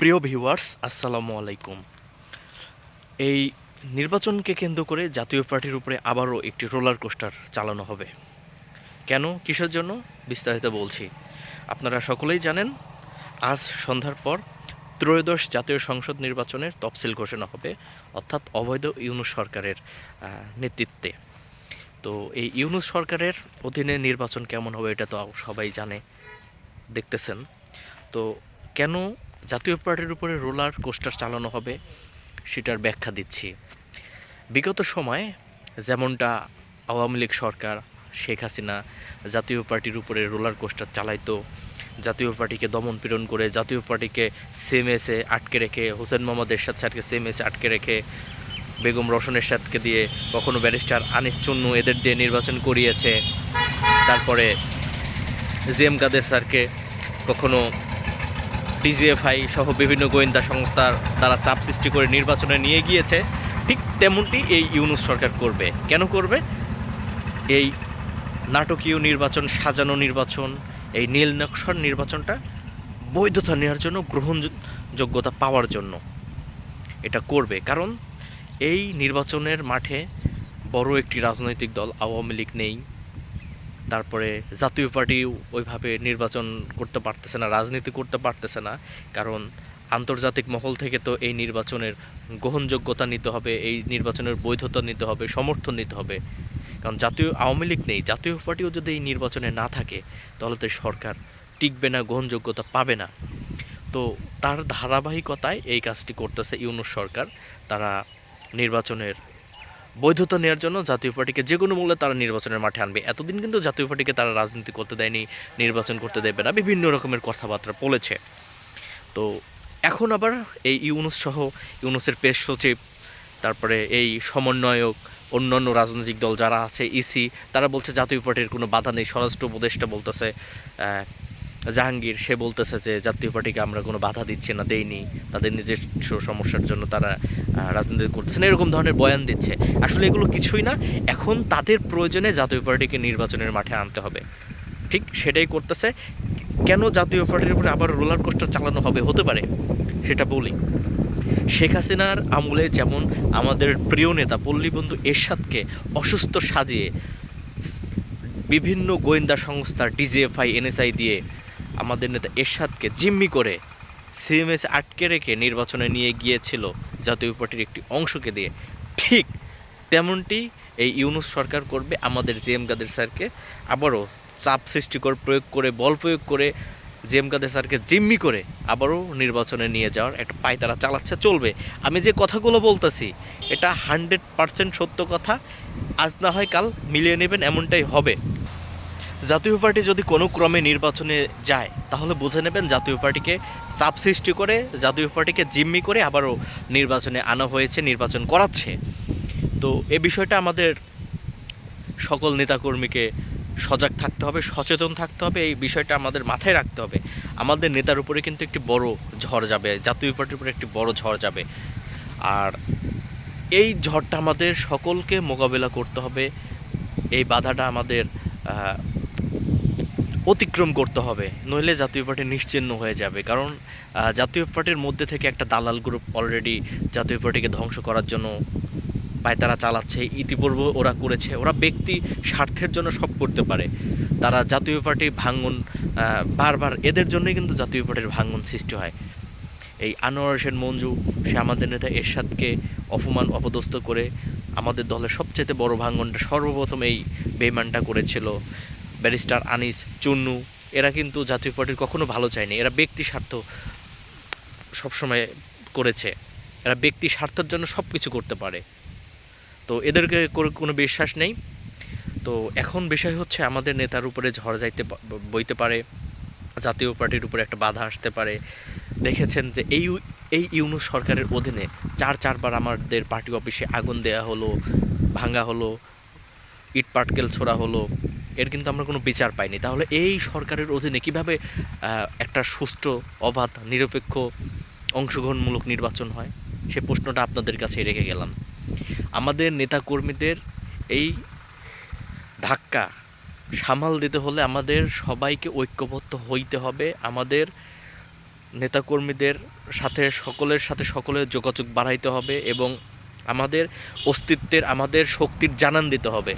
প্রিয় ভিউয়ার্স, আসসালামু আলাইকুম। এই নির্বাচনকে কেন্দ্র করে জাতীয় পার্টির উপরে আবারও একটি রোলার কোস্টার চালানো হবে। কেন? কিসের জন্য? বিস্তারিত বলছি। আপনারা সকলেই জানেন, আজ সন্ধ্যার পর ত্রয়োদশ জাতীয় সংসদ নির্বাচনের তফসিল ঘোষণা হবে, অর্থাৎ অবৈধ ইউনুস সরকারের নেতৃত্বে। তো এই ইউনুস সরকারের অধীনে নির্বাচন কেমন হবে এটা তো সবাই জানে, দেখতেছেন। তো কেন জাতীয় পার্টির উপরে রোলার কোস্টার চালানো হবে, সেটার ব্যাখ্যা দিচ্ছি। বিগত সময়ে যেমনটা আওয়ামী লীগ সরকার, শেখ হাসিনা জাতীয় পার্টির উপরে রোলার কোস্টার চালাইতো, জাতীয় পার্টিকে দমন পীড়ন করে, জাতীয় পার্টিকে সেমএসে আটকে রেখে, হোসেন মোহাম্মদ এরশাদ স্যারকে সেমএসে আটকে রেখে, বেগম রওশনের সাথকে দিয়ে কখনো ব্যারিস্টার আনিস চুন্নু এদের দিয়ে নির্বাচন করিয়েছে। তারপরে জি এম কাদের স্যারকে কখনো ডিজিএফআই সহ বিভিন্ন গোয়েন্দা সংস্থার দ্বারা চাপ সৃষ্টি করে নির্বাচনে নিয়ে গিয়েছে, ঠিক তেমনটি এই ইউনুস সরকার করবে। কেন করবে? এই নাটকীয় নির্বাচন, সাজানো নির্বাচন, এই নীল নকশার নির্বাচনটা বৈধতা নেওয়ার জন্য, গ্রহণযোগ্যতা পাওয়ার জন্য এটা করবে। কারণ এই নির্বাচনের মাঠে বড় একটি রাজনৈতিক দল আওয়ামী লীগ নেই। তারপরে জাতীয় পার্টি ওইভাবে নির্বাচন করতে পারতেছে না, রাজনীতি করতে পারতেছে না, কারণ আন্তর্জাতিক মহল থেকে তো এই নির্বাচনের গ্রহণযোগ্যতা নিতে হবে, এই নির্বাচনের বৈধতা নিতে হবে, সমর্থন নিতে হবে। কারণ জাতীয়, আওয়ামী লীগ নেই, জাতীয় পার্টিও যদি এই নির্বাচনে না থাকে, তাহলে তো সরকার টিকবে না, গ্রহণযোগ্যতা পাবে না। তো তার ধারাবাহিকতায় এই কাজটি করতেছে ইউনুস সরকার। তারা নির্বাচনের বৈধতা নেওয়ার জন্য জাতীয় পার্টিকে যে কোনো মূল্যে তারা নির্বাচনের মাঠে আনবে। এতদিন কিন্তু জাতীয় পার্টিকে তারা রাজনীতি করতে দেয়নি, নির্বাচন করতে দেবে না, বিভিন্ন রকমের কথাবার্তা বলেছে। তো এখন আবার এই ইউনুস সহ ইউনুসের পেশ সচিব, তারপরে এই সমন্বয়ক, অন্যান্য রাজনৈতিক দল যারা আছে, ইসি, তারা বলছে জাতীয় পার্টির কোনো বাধা নেই, স্বরাষ্ট্র উপদেষ্টা বলতেছে জাহাঙ্গীর, সে বলতেছে যে জাতীয় পার্টিকে আমরা কোনো বাধা দিচ্ছি না, দেইনি। তাদের নিজস্ব সমস্যার জন্য তারা রাজনীতি করতেছে না, এরকম ধরনের বয়ান দিচ্ছে। আসলে এগুলো কিছুই না, এখন তাদের প্রয়োজনে জাতীয় পার্টিকে নির্বাচনের মাঠে আনতে হবে। ঠিক সেটাই করতেছে। কেন জাতীয় পার্টির উপরে আবার রোলার কোস্টার চালানো হবে? হতে পারে, সেটা বলি। শেখ হাসিনার আমলে যেমন আমাদের প্রিয় নেতা পল্লীবন্ধু এরশাদকে অসুস্থ সাজিয়ে, বিভিন্ন গোয়েন্দা সংস্থার, ডিজিএফআই, এনএসআই দিয়ে আমাদের নেতা এরশাদকে জিম্মি করে সিএমএস আটকে রেখে নির্বাচনে নিয়ে গিয়েছিল জাতীয় পার্টির একটি অংশকে দিয়ে। ঠিক তেমনটি এই ইউনুস সরকার করবে আমাদের জি এম কাদের স্যারকে। আবারও চাপ সৃষ্টিকর প্রয়োগ করে, বল প্রয়োগ করে জি এম কাদের স্যারকে জিম্মি করে আবারও নির্বাচনে নিয়ে যাওয়ার একটা পায়তারা চালাচ্ছে, চলবে। আমি যে কথাগুলো বলতেছি, এটা হান্ড্রেড পার্সেন্ট সত্য কথা। আজ না হয় কাল মিলিয়ে নেবেন, এমনটাই হবে। জাতীয় পার্টি যদি কোনো ক্রমে নির্বাচনে যায়, তাহলে বুঝে নেবেন জাতীয় পার্টিকে চাপ সৃষ্টি করে, জাতীয় পার্টিকে জিম্মি করে আবারও নির্বাচনে আনা হয়েছে, নির্বাচন করাচ্ছে। তো এ বিষয়টা আমাদের সকল নেতাকর্মীকে সজাগ থাকতে হবে, সচেতন থাকতে হবে, এই বিষয়টা আমাদের মাথায় রাখতে হবে। আমাদের নেতার উপরে কিন্তু একটি বড় ঝড় যাবে, জাতীয় পার্টির উপরে একটি বড় ঝড় যাবে। আর এই ঝড়টা আমাদের সকলকে মোকাবেলা করতে হবে, এই বাধাটা আমাদের অতিক্রম করতে হবে নইলে জাতীয় পার্টি নিশ্চিহ্ন হয়ে যাবে। কারণ জাতীয় পার্টির মধ্যে থেকে একটা দালাল গ্রুপ অলরেডি জাতীয় পার্টিকে ধ্বংস করার জন্য পায়তারা চালাচ্ছে। ইতিপূর্বে ওরা করেছে। ওরা ব্যক্তি স্বার্থের জন্য সব করতে পারে। তারা জাতীয় পার্টি আহ, বারবার এদের জন্যই কিন্তু জাতীয় পার্টির ভাঙন সৃষ্টি হয়। এই আনোয়ার হোসেন মঞ্জু সে আমাদের নেতা এরশাদকে অপমান অপদস্থ করে আমাদের দলের সবচেয়ে বড় ভাঙনটা সর্বপ্রথম এই বেইমানটা করেছিল। ব্যারিস্টার আনিস, চুন্নু, এরা কিন্তু জাতীয় পার্টির কখনো ভালো চায়নি। এরা ব্যক্তি স্বার্থ সবসময় করেছে। এরা ব্যক্তি স্বার্থের জন্য সব কিছু করতে পারে। তো এদেরকে কোনো বিশ্বাস নেই। তো এখন বিষয় হচ্ছে আমাদের নেতার উপরে ঝড় যাইতে বইতে পারে, জাতীয় পার্টির উপরে একটা বাধা আসতে পারে। দেখেছেন যে এই এই ইউনুস সরকারের অধীনে চার, চারবার আমাদের পার্টি অফিসে আগুন দেয়া হলো, ভাঙা হলো। ইট পাটকেল ছোড়া হলো, এর কিন্তু আমরা কোনো বিচার পাইনি। তাহলে এই সরকারের অধীনে কীভাবে একটা সুষ্ঠু, অবাধ, নিরপেক্ষ, অংশগ্রহণমূলক নির্বাচন হয়? সে প্রশ্নটা আপনাদের কাছে রেখে গেলাম। আমাদের নেতাকর্মীদের এই ধাক্কা সামাল দিতে হলে আমাদের সবাইকে ঐক্যবদ্ধ হইতে হবে। আমাদের নেতাকর্মীদের সাথে, সকলের সাথে সকলের যোগাযোগ বাড়াইতে হবে এবং আমাদের অস্তিত্বের, আমাদের শক্তির জানান দিতে হবে।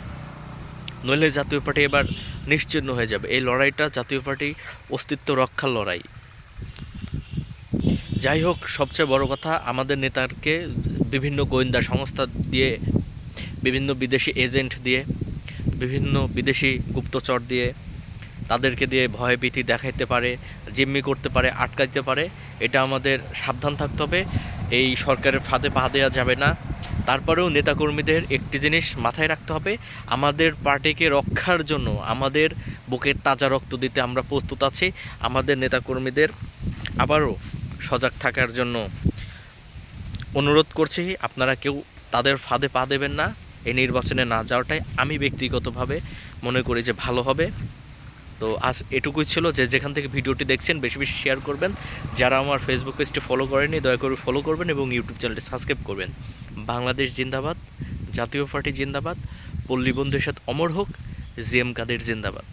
নইলে জাতীয় পার্টি এবার নিশ্চিহ্ন হয়ে যাবে। এই লড়াইটা জাতীয় পার্টি অস্তিত্ব রক্ষার লড়াই। যাই হোক, সবচেয়ে বড় কথা, আমাদের নেতাকে বিভিন্ন গোয়েন্দা সংস্থা দিয়ে, বিভিন্ন বিদেশি এজেন্ট দিয়ে, বিভিন্ন বিদেশি গুপ্তচর দিয়ে তাদেরকে দিয়ে ভয় ভীতি দেখাইতে পারে, জিম্মি করতে পারে, আটকাইতে পারে, এটা আমাদের সাবধান থাকতে হবে। এই সরকারের ফাঁদে পা দেওয়া যাবে না। তারপরেও নেতাকর্মীদের একটি জিনিস মাথায় রাখতে হবে, আমাদের পার্টিকে রক্ষার জন্য, আমাদের বুকের তাজা রক্ত দিতে আমরা প্রস্তুত আছি, আমাদের নেতাকর্মীদের আবারও সজাগ থাকার জন্য অনুরোধ করছি, আপনারা কেউ তাদের ফাঁদে পা দেবেন না, এই নির্বাচনে না যাওয়াটাই আমি ব্যক্তিগতভাবে মনে করি যে ভালো হবে। তো আজ এটুকুই ছিল যে যেখান থেকে ভিডিওটি দেখছেন, বেশি বেশি শেয়ার করবেন। যারা আমার ফেসবুক পেজটি ফলো করেনি দয়া করে ফলো করবেন এবং ইউটিউব চ্যানেলটি সাবস্ক্রাইব করবেন। বাংলাদেশ জিন্দাবাদ, জাতীয় পার্টি জিন্দাবাদ, পল্লী বন্ধু এরশাদ অমর হোক জি এম কাদের জিন্দাবাদ।